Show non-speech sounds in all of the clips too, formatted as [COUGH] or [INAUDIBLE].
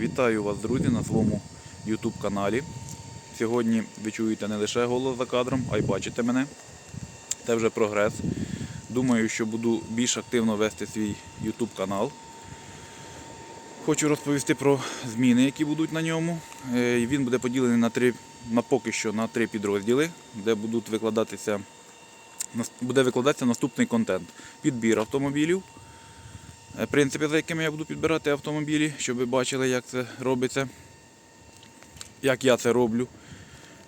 Вітаю вас, друзі, на своєму YouTube каналі. Сьогодні ви чуєте не лише голос за кадром, а й бачите мене. Це вже прогрес. Думаю, що буду більш активно вести свій YouTube канал. Хочу розповісти про зміни, які будуть на ньому. Е, Він буде поділений на три, на поки що на три підрозділи, де будуть викладатися, буде викладатися наступний контент. Підбір автомобілів, принципи, за якими я буду підбирати автомобілі, щоб ви бачили, як це робиться, як я це роблю.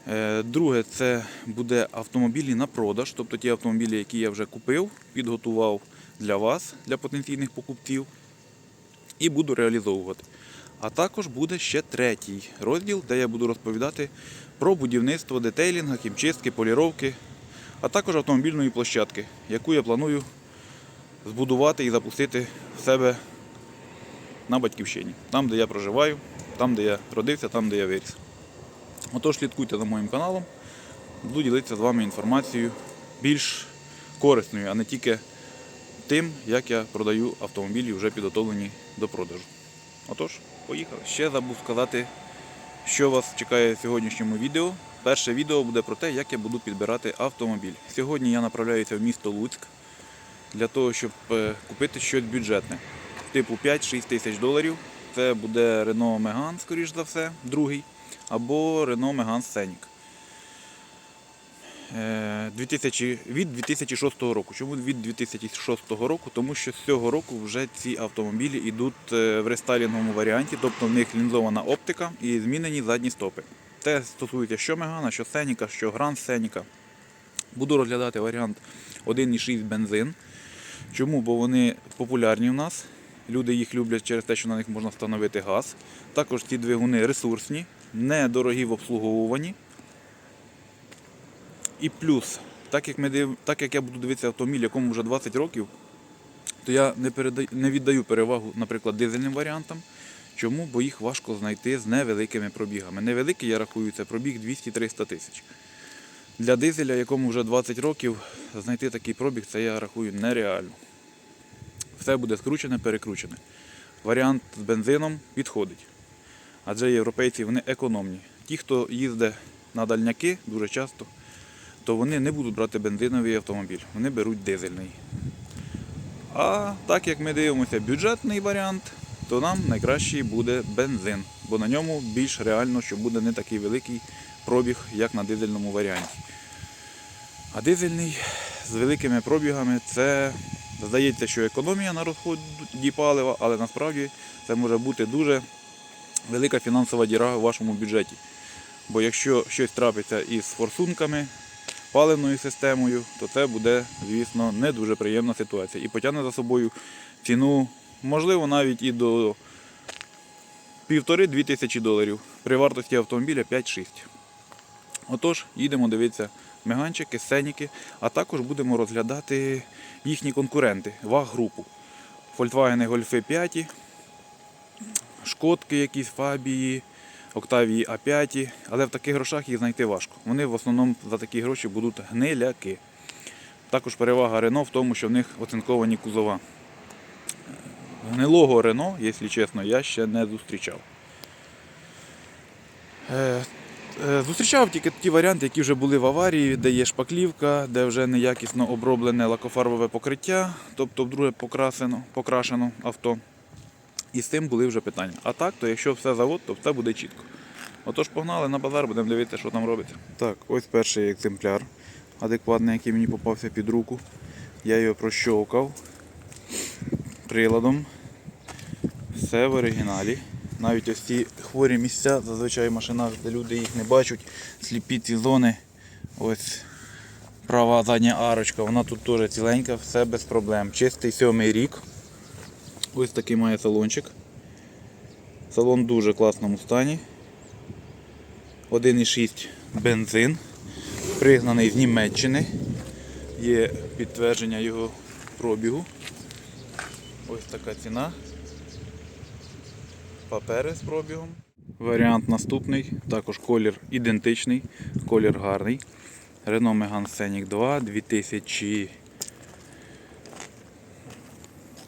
Е, Друге, це буде автомобілі на продаж, тобто ті автомобілі, які я вже купив, підготував для вас, для потенційних покупців, і буду реалізовувати. А також буде ще третій розділ, де я буду розповідати про будівництво детейлінга, хімчистки, поліровки, а також автомобільної площадки, яку я планую збудувати і запустити в себе на батьківщині. Там, де я проживаю, там, де я родився, там, де я виріс. Отож, слідкуйте за моїм каналом, буду ділитися з вами інформацією більш корисною, а не тільки тим, як я продаю автомобілі, вже підготовлені до продажу. Отож, поїхали. Ще забув сказати, що вас чекає в сьогоднішньому відео. Перше відео буде про те, як я буду підбирати автомобіль. Сьогодні я направляюся в місто Луцьк для того, щоб е, купити щось бюджетне. Типу 5-6 тисяч доларів. Це буде Renault Megane, скоріш за все, другий, або Renault Megane Scenic. Е, 2000, від 2006 року. Чому від 2006 року? Тому що з цього року вже ці автомобілі йдуть е, в рестайлінговому варіанті, тобто в них лінзована оптика і змінені задні стопи. Це стосується що Мегана, що Сеніка, що Гранд Сеніка. Буду розглядати варіант 1,6 бензин. Чому? Бо вони популярні в нас. Люди їх люблять через те, що на них можна встановити газ. Також ці двигуни ресурсні, недорогі в обслуговуванні. І плюс, так як, ми див... так як я буду дивитися автомобіль, якому вже 20 років, то я не, передаю... не віддаю перевагу, наприклад, дизельним варіантам. Чому? Бо їх важко знайти з невеликими пробігами. Невеликий, я рахую, це пробіг 200-300 тисяч. Для дизеля, якому вже 20 років, знайти такий пробіг, це я рахую нереально. Все буде скручене, перекручене. Варіант з бензином підходить. Адже європейці вони економні. Ті, хто їздить на дальняки дуже часто, то вони не будуть брати бензиновий автомобіль, вони беруть дизельний. А так як ми дивимося бюджетний варіант, то нам найкращий буде бензин, бо на ньому більш реально, що буде не такий великий пробіг, як на дизельному варіанті. А дизельний з великими пробігами це здається, що економія на розході палива, але насправді це може бути дуже велика фінансова діра у вашому бюджеті. Бо якщо щось трапиться із форсунками, паливною системою, то це буде, звісно, не дуже приємна ситуація. І потягне за собою ціну, можливо, навіть і до півтори-дві тисячі доларів при вартості автомобіля 5-6. Отож, їдемо дивитися меганчики, сценіки, а також будемо розглядати їхні конкуренти, ВАГ-групу. Volkswagen Golf 5, шкодки якісь, фабії, Октавії А5, але в таких грошах їх знайти важко. Вони в основному за такі гроші будуть гниляки. Також перевага Рено в тому, що в них оцинковані кузова. Гнилого Рено, якщо чесно, я ще не зустрічав. Е, е, Зустрічав тільки ті варіанти, які вже були в аварії, де є шпаклівка, де вже неякісно оброблене лакофарбове покриття, тобто вдруге покрасено, покрашено авто. І з тим були вже питання. А так, то якщо все завод, то все буде чітко. Отож погнали на базар, будемо дивитися, що там робиться. Так, ось перший екземпляр адекватний, який мені попався під руку. Я його прощовкав приладом. Все в оригіналі. Навіть ось ці хворі місця, зазвичай в машинах, де люди їх не бачать, сліпі ці зони. Ось права задня арочка, вона тут теж ціленька, все без проблем. Чистий сьомий рік. Ось такий має салончик. Салон в дуже класному стані. 1,6 бензин. Пригнаний з Німеччини. Є підтвердження його пробігу. Ось така ціна. Папери з пробігом. Варіант наступний, також колір ідентичний, колір гарний. Renault Megane Scenic 2 2000.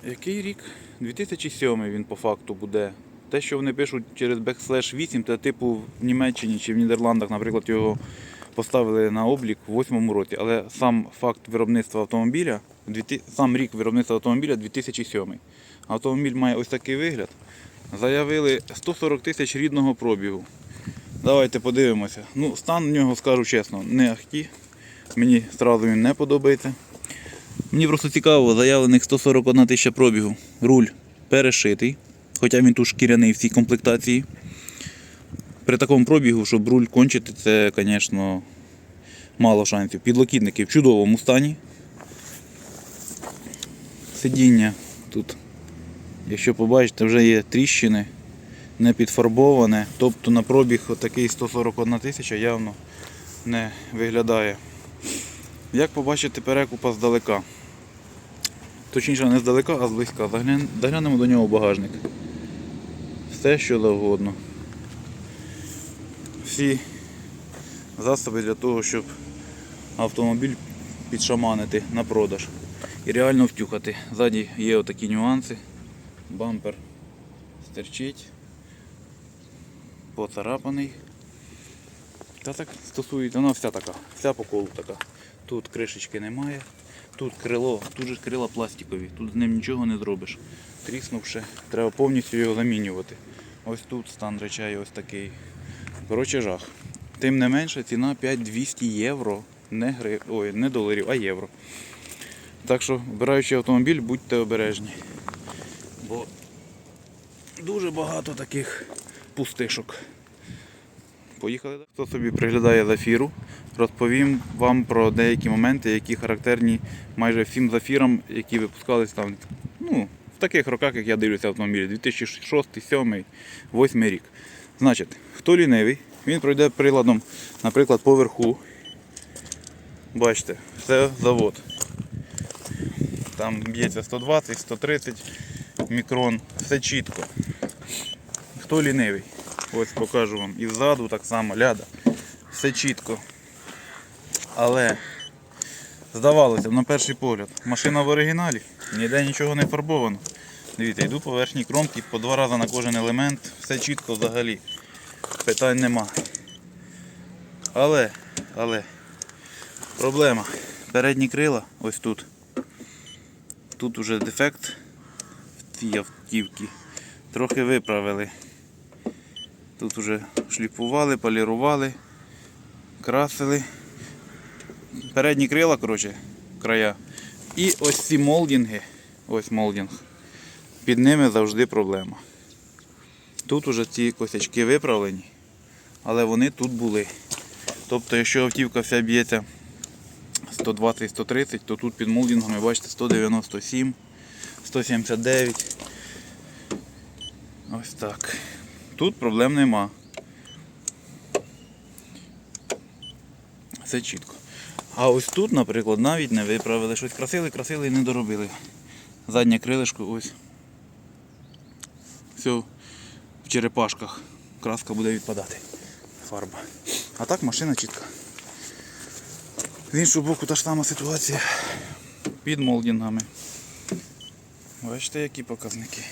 Який рік? 2007 він по факту буде Те, що вони пишуть через backslash 8, це типу в Німеччині чи в Нідерландах, наприклад, його поставили на облік в 8 році. Але сам факт виробництва автомобіля, сам рік виробництва автомобіля 2007. Автомобіль має ось такий вигляд. Заявили 140 тисяч рідного пробігу. Давайте подивимося. Ну, стан в нього, скажу чесно, не ахті. Мені одразу він не подобається. Мені просто цікаво, заявлених 141 тисяча пробігу. Руль перешитий, хоча він тут шкіряний в цій комплектації. При такому пробігу, щоб руль кончити, це, звісно, мало шансів. Підлокітники в чудовому стані. Сидіння тут, якщо побачите, вже є тріщини, не підфарбоване. Тобто на пробіг отакий 141 тисяча явно не виглядає. Як побачити перекупа здалека? Точніше, не здалека, а зблизька. Заглянемо до нього багажник. Все, що завгодно. Всі засоби для того, щоб автомобіль підшаманити на продаж і реально втюхати. Ззаді є отакі нюанси. Бампер стерчить, поцарапаний. Та так стосується, вона вся така, вся по колу така. Тут кришечки немає, тут крило, тут же крила пластикові, тут з ним нічого не зробиш. Тріснувши, треба повністю його замінювати. Ось тут стан речей ось такий. Коротше жах. Тим не менше, ціна 5200 євро. Не, гри... Ой, не доларів, а євро. Так що, обираючи автомобіль, будьте обережні. Бо дуже багато таких пустишок. Поїхали. Хто собі приглядає зафіру, розповім вам про деякі моменти, які характерні майже всім зафірам, які випускались там ну, в таких роках, як я дивлюся автомобілі, 2006, 2007, 2008 рік. Значить, хто лінивий, він пройде приладом, наприклад, поверху. Бачите, це завод. Там б'ється 120, 130 мікрон, все чітко. Хто лінивий? Ось покажу вам. І ззаду так само ляда. Все чітко. Але здавалося, на перший погляд, машина в оригіналі, ніде нічого не фарбовано. Дивіться, йду по верхній кромці, по два рази на кожен елемент, все чітко взагалі. Питань нема. Але, але, проблема. Передні крила ось тут. Тут уже дефект в цій автівці. Трохи виправили. Тут вже шліфували, полірували, красили. Передні крила, коротше, края. І ось ці молдинги, ось молдинг, під ними завжди проблема. Тут уже ці косячки виправлені, але вони тут були. Тобто, якщо автівка вся б'ється 120-130, то тут під молдингами, бачите, 197, 179. Ось так. Тут проблем нема. Все чітко. А ось тут, наприклад, навіть не виправили. Щось красили, красили і не доробили. Заднє крилишко ось. Все в черепашках. Краска буде відпадати. Фарба. А так машина чітка. З іншого боку та ж сама ситуація під молдингами. Бачите, які показники.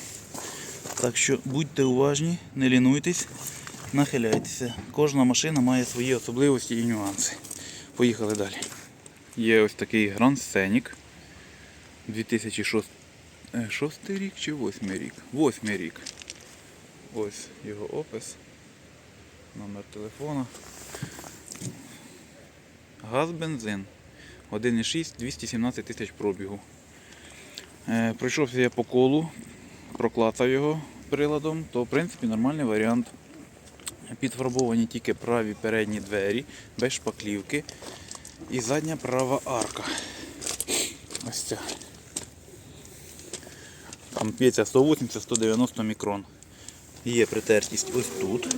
Так що будьте уважні, не лінуйтесь, нахиляйтеся. Кожна машина має свої особливості і нюанси. Поїхали далі. Є ось такий Grand Scenic 2006 е, шостий рік чи 8 рік? 8 рік. Ось його опис. Номер телефона. Газ бензин. 1,6 217 тисяч пробігу. Е, пройшовся я по колу, проклацав його приладом, то в принципі нормальний варіант. Підфарбовані тільки праві передні двері, без шпаклівки. І задня права арка. Ось ця. Там п'ється 180-190 мікрон. Є притертість ось тут.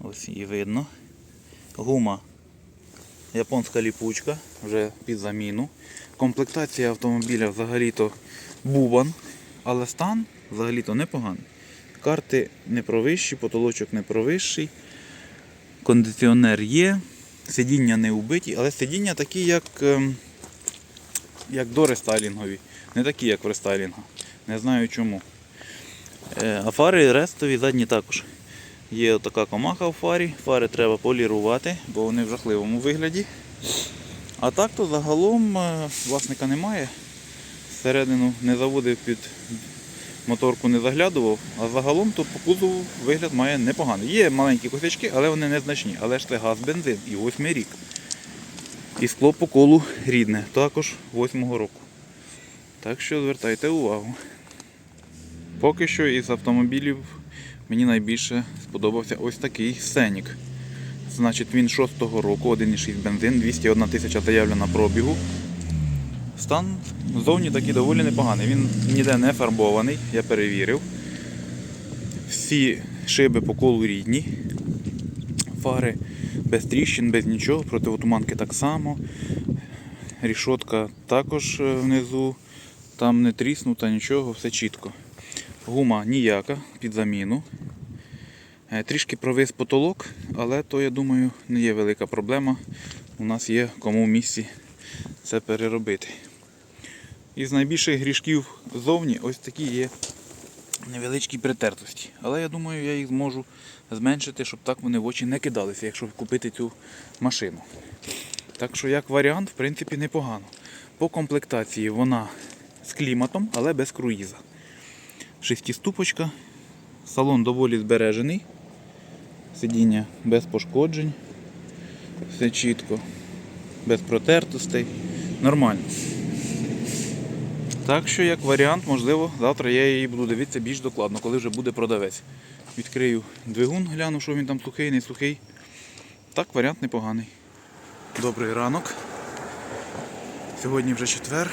Ось її видно. Гума. Японська ліпучка, вже під заміну. Комплектація автомобіля взагалі-то бубан, але стан взагалі-то непоганий. Карти не провищі, потолочок не провищий, кондиціонер є, сидіння не убиті, але сидіння такі, як, ем, як до рестайлінгові, не такі, як в рестайлінгу. Не знаю чому. Е, А фари рестові задні також. Є така комаха в фарі, фари треба полірувати, бо вони в жахливому вигляді. А так то загалом е, власника немає. Всередину не заводив під моторку, не заглядував, а загалом то по кузову вигляд має непоганий. Є маленькі косячки, але вони незначні. Але ж це газ бензин і восьмий рік. І скло по колу рідне, також восьмого року. Так що звертайте увагу. Поки що із автомобілів мені найбільше сподобався ось такий Сенік. Значить, він 6-го року, 1,6 бензин, 201 тисяча заявлена пробігу. Стан зовні такий доволі непоганий. Він ніде не фарбований, я перевірив. Всі шиби по колу рідні. Фари без тріщин, без нічого, противотуманки так само. Рішотка також е, внизу, там не тріснута, нічого, все чітко. Гума ніяка під заміну. Е, Трішки провис потолок, але то, я думаю, не є велика проблема. У нас є кому в місці це переробити. Із найбільших грішків зовні ось такі є невеличкі притертості. Але я думаю, я їх зможу зменшити, щоб так вони в очі не кидалися, якщо купити цю машину. Так що, як варіант, в принципі, непогано. По комплектації вона з кліматом, але без круїза. Шестиступочка, салон доволі збережений, сидіння без пошкоджень, все чітко, без протертостей, нормально. Так що, як варіант, можливо, завтра я її буду дивитися більш докладно, коли вже буде продавець. Відкрию двигун, гляну, що він там сухий, не сухий. Так, варіант непоганий. Добрий ранок. Сьогодні вже четвер.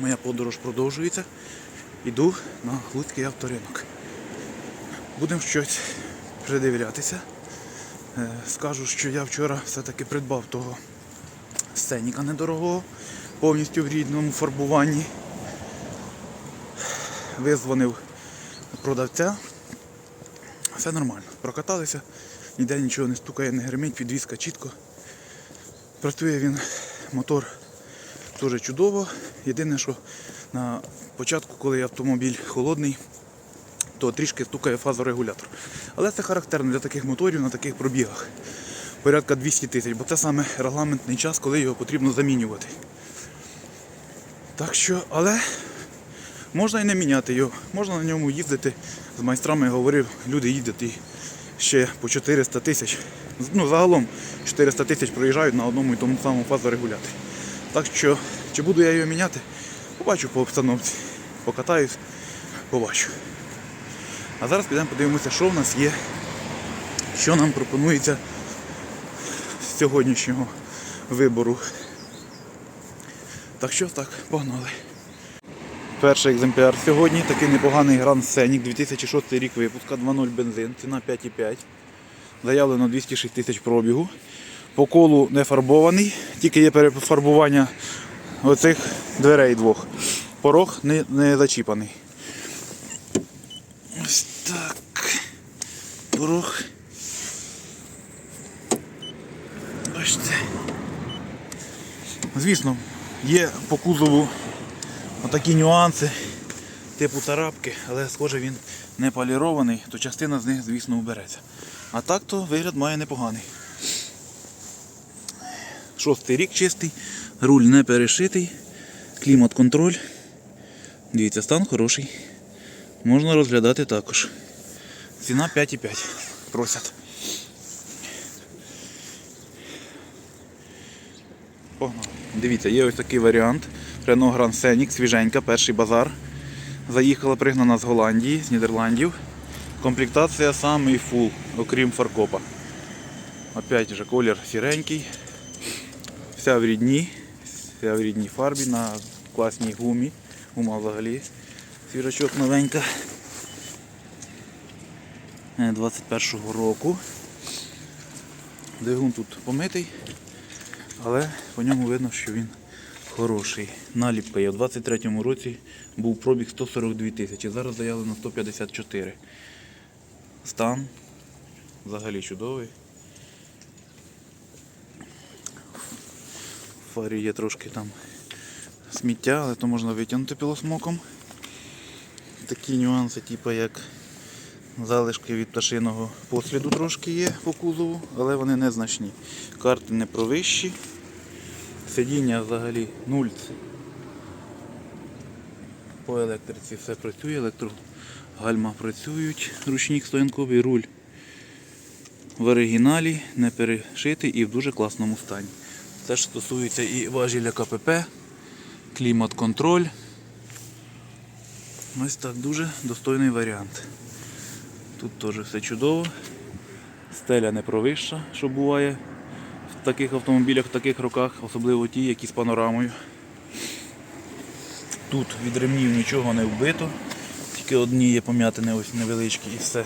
Моя подорож продовжується. Іду на Луцький авторинок. Будемо щось придивлятися. Е, Скажу, що я вчора все-таки придбав того сценіка недорогого, повністю в рідному фарбуванні. Визвонив продавця. Все нормально. Прокаталися, ніде нічого не стукає, не гримить, підвізка чітко. Працює він мотор дуже чудово. Єдине, що на початку, коли автомобіль холодний, то трішки стукає фазорегулятор. Але це характерно для таких моторів на таких пробігах. Порядка 200 тисяч, бо це саме регламентний час, коли його потрібно замінювати. Так що, але можна і не міняти його. Можна на ньому їздити. З майстрами я говорив, люди їздять і ще по 400 тисяч. Ну, загалом 400 тисяч проїжджають на одному і тому самому фазорегуляторі. Так що, чи буду я його міняти, побачу по обстановці. Покатаюсь, побачу. А зараз підемо подивимося, що в нас є, що нам пропонується з сьогоднішнього вибору. Так що так, погнали. Перший екземпляр сьогодні, такий непоганий Grand Scenic, 2006 рік випуска, 2.0 бензин, ціна 5,5. Заявлено 206 тисяч пробігу. По колу не фарбований, тільки є перефарбування оцих дверей двох. Порог не, не зачіпаний. Ось так. Порог. Бачите. Звісно, є по кузову отакі нюанси, типу тарапки, але схоже він не полірований, то частина з них, звісно, убереться. А так то вигляд має непоганий. Шостий рік чистий, руль не перешитий, клімат-контроль. Дивіться, стан хороший. Можна розглядати також. Ціна 5,5 просять. Погнали. Дивіться, є ось такий варіант. Renault Grand Scenic, свіженька, перший базар. Заїхала пригнана з Голландії, з Нідерландів. Комплектація самий фул, окрім фаркопа. Опять же колір сіренький. Вся в рідні, вся в рідній фарбі на класній гумі. Гума взагалі свіжачок новенька. Е, 21-го року. Двигун тут помитий, але по ньому видно, що він хороший. Наліпка є. У 23-му році був пробіг 142 тисячі, зараз заявлено 154. Стан взагалі чудовий. Фарі є трошки там сміття, але то можна витягнути пілосмоком. такі нюанси, типу як залишки від пташиного посліду трошки є по кузову, але вони незначні. Карти не провищі. Сидіння взагалі нульці. По електриці все працює, електрогальма працюють, ручник стоянковий руль в оригіналі, не перешитий і в дуже класному стані. Це ж стосується і важіля КПП, клімат-контроль. Ось так дуже достойний варіант. Тут теж все чудово. Стеля не провища, що буває в таких автомобілях, в таких роках, особливо ті, які з панорамою. Тут від ремнів нічого не вбито, тільки одні є пом'ятини ось невеличкі і все.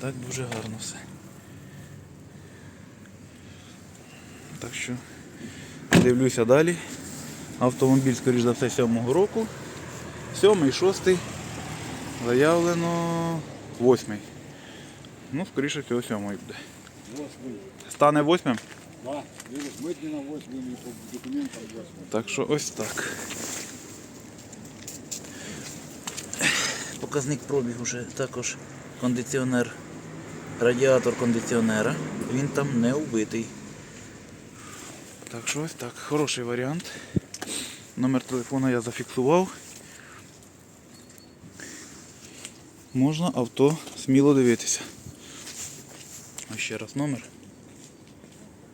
Так дуже гарно все. Так що дивлюся далі. Автомобіль, скоріш за все, 7-го року. Сьомий, шостий. Заявлено восьмий. Ну, скоріше всього, сьомий буде. Стане восьмим? Да, вирус митні на восьмий, і по документам восьмий. Так що ось так. Показник пробігу вже також кондиціонер, радіатор кондиціонера. Він там не вбитий. Так що ось так, хороший варіант. Номер телефона я зафіксував. Можна авто сміло дивитися. Ось ще раз номер.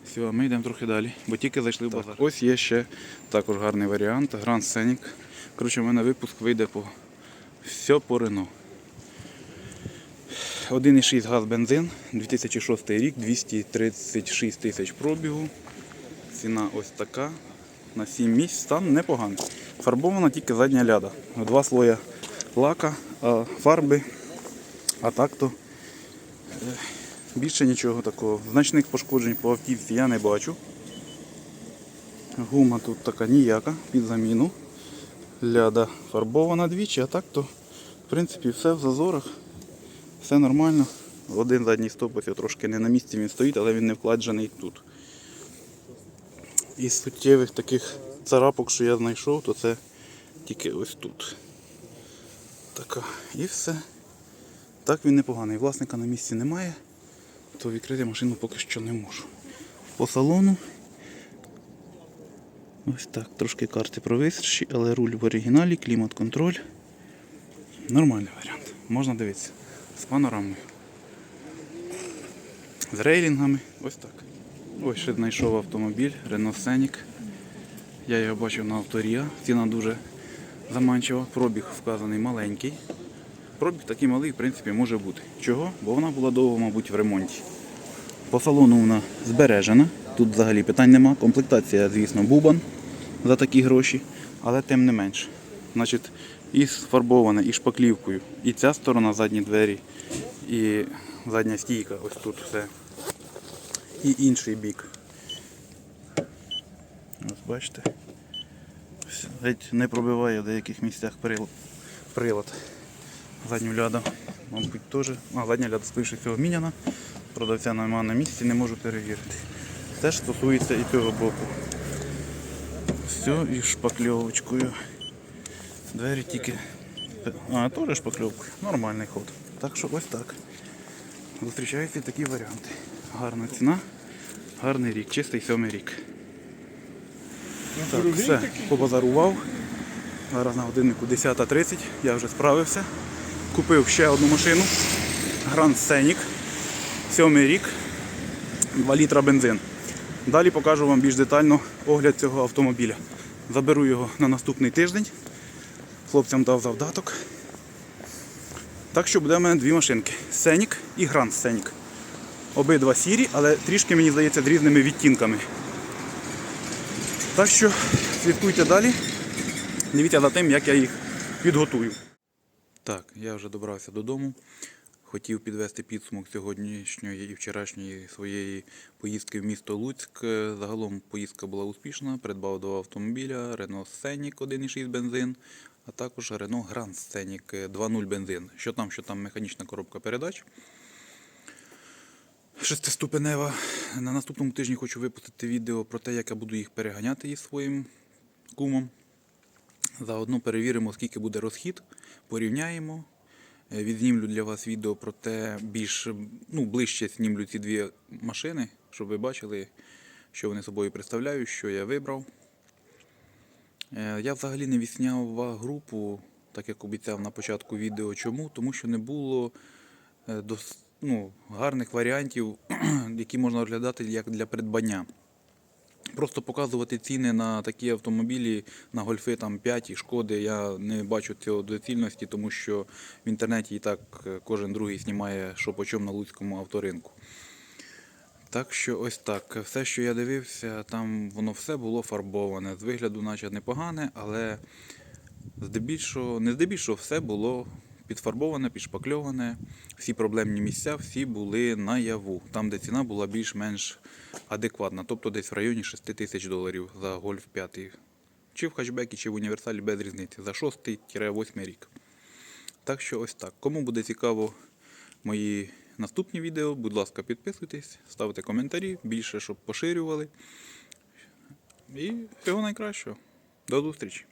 Все, ми йдемо трохи далі, бо тільки зайшли в базар. Ось є ще також гарний варіант. Grand Scenic. Коротше, в мене випуск вийде по все по Рено. 1,6 газ бензин, 2006 рік, 236 тисяч пробігу. Ціна ось така. На 7 місць стан непоганий. Фарбована тільки задня ляда. Два слоя лака, фарби. А так то е, більше нічого такого. Значних пошкоджень по автівці я не бачу. Гума тут така ніяка, під заміну. Ляда фарбована двічі, а так то в принципі все в зазорах. Все нормально. Один задній стопець трошки не на місці він стоїть, але він не вкладений тут. Із суттєвих таких царапок, що я знайшов, то це тільки ось тут. Така. І все. Так він непоганий. Власника на місці немає, то відкрити машину поки що не можу. По салону. Ось так, трошки карти провисші, але руль в оригіналі, клімат-контроль. Нормальний варіант. Можна дивитися. З панорамою. З рейлінгами. Ось так. Ось ще знайшов автомобіль Renault Scenic. Я його бачив на авторія. Ціна дуже заманчива. Пробіг вказаний маленький. Пробіг такий малий, в принципі, може бути. Чого? Бо вона була довго, мабуть, в ремонті. По салону вона збережена. Тут взагалі питань нема. Комплектація, звісно, бубан за такі гроші, але тим не менше. Значить, і сфарбована, і шпаклівкою. І ця сторона, задні двері, і задня стійка, ось тут все. І інший бік. Ось бачите. Геть не пробиває в деяких місцях прил- прилад. Задню ляду, мабуть, теж. А, задня ляда, скоріше всього, міняна. Продавця немає на місці, не можу перевірити. Теж стосується і цього боку. Все, і шпакльовочкою. Двері тільки. А, теж шпакльовкою. Нормальний ход. Так що ось так. Зустрічаються такі варіанти. Гарна ціна, гарний рік, чистий сьомий рік. Так, все, побазарував. Зараз на годиннику 10.30, я вже справився. Купив ще одну машину. Grand Scenic. Сьомий рік. 2 літра бензин. Далі покажу вам більш детально огляд цього автомобіля. Заберу його на наступний тиждень. Хлопцям дав завдаток. Так що буде в мене дві машинки. Сенік і Grand Scenic. Обидва сірі, але трішки, мені здається, з різними відтінками. Так що слідкуйте далі. Дивіться за тим, як я їх підготую. Так, я вже добрався додому. Хотів підвести підсумок сьогоднішньої і вчорашньої своєї поїздки в місто Луцьк. Е, Загалом поїздка була успішна. Придбав два автомобіля: Renault Scenic 1.6 бензин, а також Renault Grand Scenic е, 2.0 бензин. Що там, що там механічна коробка передач. Шестиступенева. На наступному тижні хочу випустити відео про те, як я буду їх переганяти із своїм кумом. Заодно перевіримо, скільки буде розхід, порівняємо. Е, Відзнімлю для вас відео про те, більш ну, ближче знімлю ці дві машини, щоб ви бачили, що вони собою представляють, що я вибрав. Е, Я взагалі не відсняв групу, так як обіцяв на початку відео. Чому? Тому що не було е, дос- ну, гарних варіантів, [CLEARS THROAT] які можна розглядати як для придбання. Просто показувати ціни на такі автомобілі, на гольфи там 5 і шкоди, я не бачу цього доцільності, тому що в інтернеті і так е, кожен другий знімає, що по на Луцькому авторинку. Так що ось так. Все, що я дивився, там воно все було фарбоване. З вигляду, наче непогане, але здебільшого, не здебільшого, все було підфарбоване, підшпакльоване. Всі проблемні місця всі були наяву, там, де ціна була більш-менш адекватна, тобто десь в районі 6 тисяч доларів за гольф 5. Чи в хатчбекі, чи в універсалі без різниці. За 6-8 рік. Так що ось так. Кому буде цікаво мої наступні відео, будь ласка, підписуйтесь, ставте коментарі, більше, щоб поширювали. І всього найкращого. До зустрічі!